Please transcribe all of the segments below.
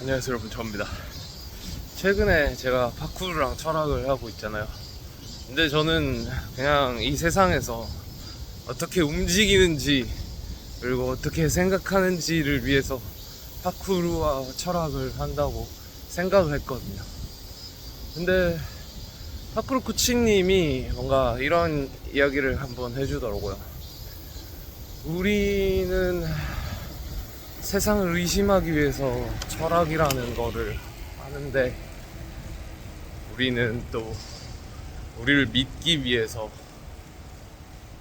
안녕하세요 여러분. 저입니다. 최근에 제가 파쿠르랑 철학을 하고 있잖아요. 근데 저는 그냥 이 세상에서 어떻게 움직이는지 그리고 어떻게 생각하는지를 위해서 파쿠르와 철학을 한다고 생각을 했거든요. 근데 파쿠르 코치님이 뭔가 이런 이야기를 한번 해주더라고요. 우리는 세상을 의심하기 위해서 철학이라는 거를 하는데 우리는 또 우리를 믿기 위해서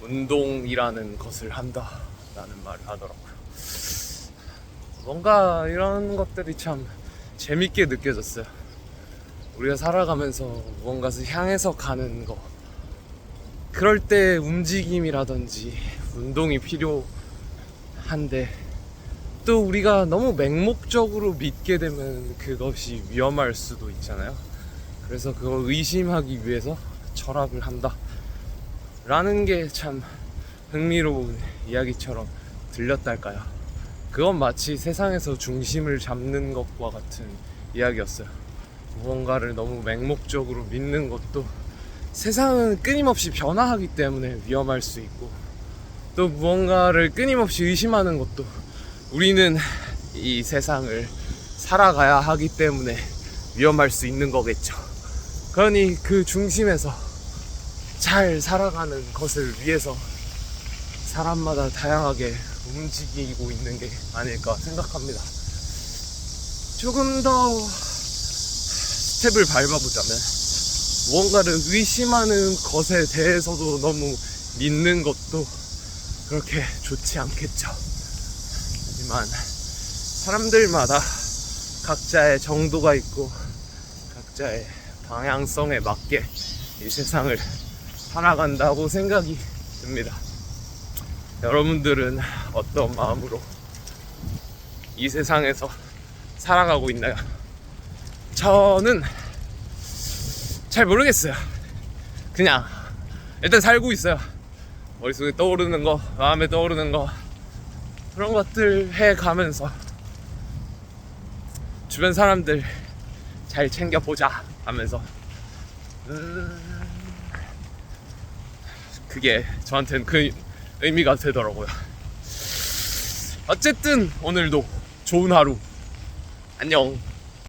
운동이라는 것을 한다라는 말을 하더라고요. 뭔가 이런 것들이 참 재밌게 느껴졌어요. 우리가 살아가면서 무언가를 향해서 가는 거. 그럴 때 움직임이라든지 운동이 필요한데 또 우리가 너무 맹목적으로 믿게 되면 그것이 위험할 수도 있잖아요. 그래서 그걸 의심하기 위해서 철학을 한다. 라는 게 참 흥미로운 이야기처럼 들렸달까요? 그건 마치 세상에서 중심을 잡는 것과 같은 이야기였어요. 무언가를 너무 맹목적으로 믿는 것도 세상은 끊임없이 변화하기 때문에 위험할 수 있고 또 무언가를 끊임없이 의심하는 것도 우리는 이 세상을 살아가야 하기 때문에 위험할 수 있는 거겠죠. 그러니 그 중심에서 잘 살아가는 것을 위해서 사람마다 다양하게 움직이고 있는 게 아닐까 생각합니다. 조금 더 스텝을 밟아보자면 무언가를 의심하는 것에 대해서도 너무 믿는 것도 그렇게 좋지 않겠죠. 하지만 사람들마다 각자의 정도가 있고 각자의 방향성에 맞게 이 세상을 살아간다고 생각이 듭니다. 여러분들은 어떤 마음으로 이 세상에서 살아가고 있나요? 저는 잘 모르겠어요. 그냥 일단 살고 있어요. 머릿속에 떠오르는 거, 마음에 떠오르는 거, 그런 것들 해 가면서 주변 사람들 잘 챙겨보자 하면서 음, 그게 저한테는 그 의미가 되더라고요. 어쨌든 오늘도 좋은 하루. 안녕.